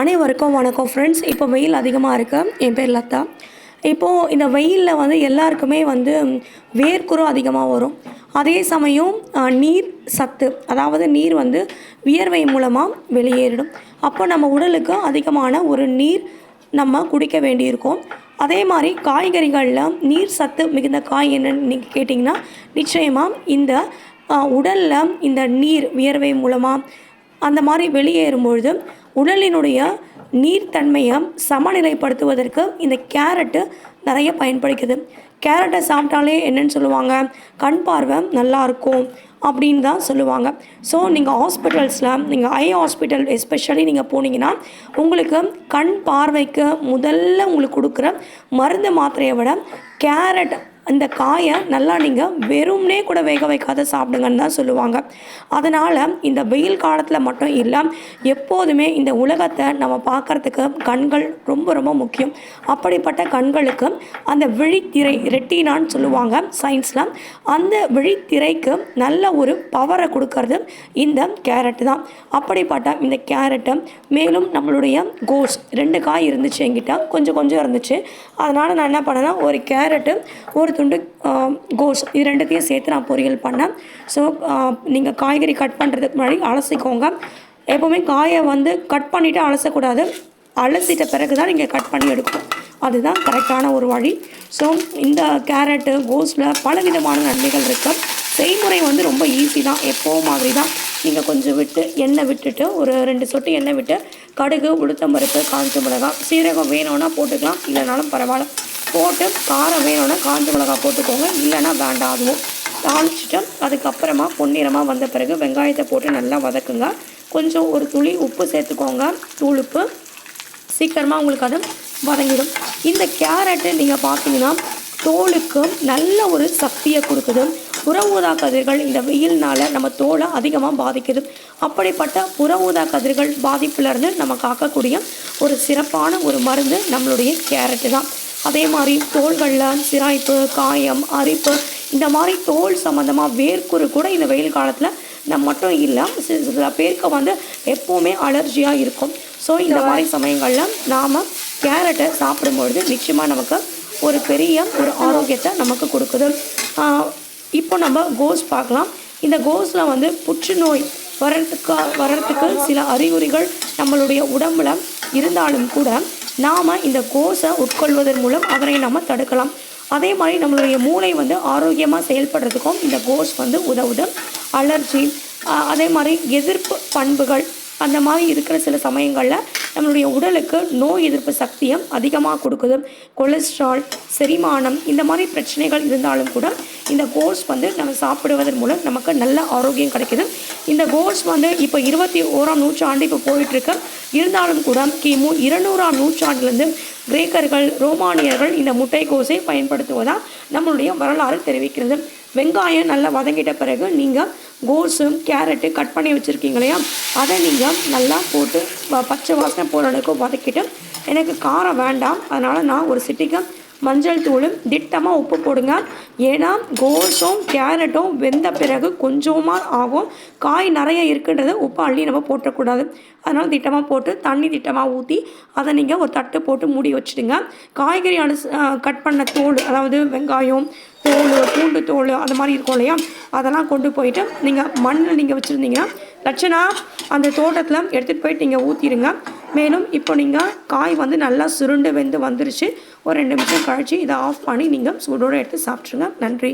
அனைவருக்கும் வணக்கம் ஃப்ரெண்ட்ஸ் இப்போ வெயில் அதிகமாக இருக்கு. என் பேர் லதா. இப்போது இந்த வெயிலில் வந்து எல்லாருக்குமே வந்து வேர்க்குறம் அதிகமாக வரும். அதே சமயம் நீர் சத்து அதாவது நீர் வந்து வியர்வை மூலமாக வெளியேறிடும். அப்போ நம்ம உடலுக்கு அதிகமான ஒரு நீர் நம்ம குடிக்க வேண்டியிருக்கும். அதே மாதிரி காய்கறிகளில் நீர் சத்து மிகுந்த காய் என்னன்னு நீங்கள் கேட்டிங்கன்னா நிச்சயமாக இந்த உடலில் இந்த நீர் வியர்வை மூலமாக அந்த மாதிரி வெளியேறும் பொழுது உடலினுடைய நீர்த்தன்மையை சமநிலைப்படுத்துவதற்கு இந்த கேரட்டு நிறைய பயன்படுகிறது. கேரட்டை சாப்பிட்டாலே என்னன்னு சொல்லுவாங்க? கண் பார்வை நல்லாயிருக்கும் அப்படின்னு தான் சொல்லுவாங்க. ஸோ நீங்கள் ஹாஸ்பிட்டல்ஸில் நீங்கள் ஐ ஹாஸ்பிட்டல் எஸ்பெஷலி நீங்கள் போனீங்கன்னா உங்களுக்கு கண் பார்வைக்கு முதல்ல உங்களுக்கு கொடுக்குற மருந்து மாத்திரையை விட கேரட் அந்த காயை நல்லா நீங்கள் வெறும்னே கூட வேக வைக்காத சாப்பிடுங்கன்னு தான் சொல்லுவாங்க. அதனால் இந்த வெயில் காலத்தில் மட்டும் இல்லை எப்போதுமே இந்த உலகத்தை நம்ம பார்க்குறதுக்கு கண்கள் ரொம்ப ரொம்ப முக்கியம். அப்படிப்பட்ட கண்களுக்கு அந்த விழித்திரை ரெட்டினான்னு சொல்லுவாங்க சயின்ஸில் அந்த விழித்திரைக்கு நல்ல ஒரு பவரை கொடுக்கறது இந்த கேரட் தான். அப்படிப்பட்ட இந்த கேரட்டை மேலும் நம்மளுடைய கோஸ் ரெண்டு காய் இருந்துச்சு என்கிட்ட கொஞ்சம் கொஞ்சம் இருந்துச்சு. அதனால் நான் என்ன பண்ணேன்னா ஒரு கேரட்டு ஒரு துண்டு கோஸ். இது ரெண்டுத்தையும் சேர்த்து நான் பொரியல் பண்ணேன். ஸோ நீங்கள் காய்கறி கட் பண்ணுறதுக்கு முன்னாடி அலசிக்கோங்க. எப்போவுமே காயை வந்து கட் பண்ணிவிட்டு அலசக்கூடாது. அலசிட்ட பிறகு தான் நீங்கள் கட் பண்ணி எடுக்கணும். அதுதான் கரெக்டான ஒரு வழி. ஸோ இந்த கேரட்டு கோஸில் பல விதமான நன்மைகள் இருக்குது செய்முறை வந்து ரொம்ப ஈஸி தான். எப்போவும் மாதிரி தான் நீங்கள் கொஞ்சம் விட்டு எண்ணெய் விட்டுட்டு ஒரு ரெண்டு சொட்டு எண்ணெய் விட்டு கடுகு உளுத்தம்பருப்பு காஞ்ச மிளகாய் சீரகம் வேணும்னா போட்டுக்கலாம். இல்லைனாலும் பரவாயில்ல. போட்டு காரம் வேணும்னா காஞ்ச மிளகாய் போட்டுக்கோங்க. இல்லைன்னா வேண்டாம். அதுவும் தாளிச்சிட்டு அதுக்கப்புறமா பொன்னிறமாக வந்த பிறகு வெங்காயத்தை போட்டு நல்லா வதக்குங்க. கொஞ்சம் ஒரு துளி உப்பு சேர்த்துக்கோங்க. தூள் உப்பு சீக்கிரமாக உங்களுக்கு அது வதங்கிடும். இந்த கேரட்டு நீங்கள் பார்த்தீங்கன்னா தோலுக்கு நல்ல ஒரு சக்தியை கொடுக்குது. புற ஊதா கதிர்கள் இந்த வெயில்னால நம்ம தோலை அதிகமாக பாதிக்குது. அப்படிப்பட்ட புற ஊதா கதிர்கள் பாதிப்புலேருந்து நம்ம காக்கக்கூடிய ஒரு சிறப்பான ஒரு மருந்து நம்மளுடைய கேரட்டு தான். அதே மாதிரி தோள்களில் சிராய்ப்பு காயம் அரிப்பு இந்த மாதிரி தோல் சம்மந்தமாக வேர்க்குறு கூட இந்த வெயில் காலத்தில் நம்ம மட்டும் இல்லை சில பேருக்கு வந்து எப்போவுமே அலர்ஜியாக இருக்கும். ஸோ இந்த மாதிரி சமயங்களில் நாம் கேரட்டை சாப்பிடும்பொழுது நிச்சயமாக நமக்கு ஒரு பெரிய ஒரு ஆரோக்கியத்தை நமக்கு கொடுக்குது. இப்போ நம்ம கோஸ் பார்க்கலாம். இந்த கோஸில் வந்து புற்றுநோய் வர்றதுக்கு வர்றதுக்கு சில அறிகுறிகள் நம்மளுடைய உடம்புல இருந்தாலும் கூட நாம் இந்த கோஸை உட்கொள்வதன் மூலம் அதனை நம்ம தடுக்கலாம். அதே மாதிரி நம்மளுடைய மூளை வந்து ஆரோக்கியமாக செயல்படுறதுக்கும் இந்த கோஸ் வந்து உதவுது. அலர்ஜி அதே மாதிரி எதிர்ப்பு பண்புகள் அந்த மாதிரி இருக்கிற சில சமயங்களில் நம்மளுடைய உடலுக்கு நோய் எதிர்ப்பு சக்தியும் அதிகமாக கொடுக்குது. கொலஸ்ட்ரால் செரிமானம் இந்த மாதிரி பிரச்சனைகள் இருந்தாலும் கூட இந்த கோர்ஸ் வந்து நம்ம சாப்பிடுவதன் மூலம் நமக்கு நல்ல ஆரோக்கியம் கிடைக்குது. இந்த கோர்ஸ் வந்து இப்போ இருபத்தி ஓராம் நூற்றாண்டு இப்போ போயிட்டுருக்கு. இருந்தாலும் கூட கிமு இருநூறாம் நூற்றாண்டுலேருந்து கிரேக்கர்கள் ரோமானியர்கள் இந்த முட்டைக்கோஸை பயன்படுத்துவதாக நம்மளுடைய வரலாறு தெரிவிக்கிறது. வெங்காயம் நல்லா வதங்கிட்ட பிறகு நீங்கள் கோஸும் கேரட்டு கட் பண்ணி வச்சுருக்கீங்க இல்லையா? அதை நீங்கள் நல்லா போட்டு பச்சை வாசனை போகிற அளவுக்கு வதக்கிட்டு எனக்கு காரம் வேண்டாம். அதனால் நான் ஒரு சிட்டிக்கு மஞ்சள் தூளும் திட்டமாக உப்பு போடுங்க. ஏன்னா கோஸும் கேரட்டும் வெந்த பிறகு கொஞ்சமாக ஆகும். காய் நிறைய இருக்குன்றது உப்பு அள்ளி நம்ம போட்டக்கூடாது. அதனால் திட்டமாக போட்டு தண்ணி திட்டமாக ஊற்றி அதை நீங்கள் ஒரு தட்டு போட்டு மூடி வச்சுடுங்க. காய்கறி அனுச கட் பண்ண தோல் அதாவது வெங்காயம் தோல் பூண்டு தோல் அந்த மாதிரி இருக்கும் இல்லையா? அதெல்லாம் கொண்டு போயிட்டு நீங்கள் மண்ணில் நீங்கள் வச்சுருந்தீங்கன்னா லட்சணா அந்த தோட்டத்தில் எடுத்துகிட்டு போயிட்டு நீங்கள் ஊற்றிடுங்க மேலும் இப்போ நீங்கள் காய் வந்து நல்லா சுருண்டு வெந்து வந்துருச்சு. ஒரு ரெண்டு நிமிஷம் கழிச்சு இதை ஆஃப் பண்ணி நீங்கள் சூடோடு எடுத்து சாப்பிட்ருங்க நன்றி.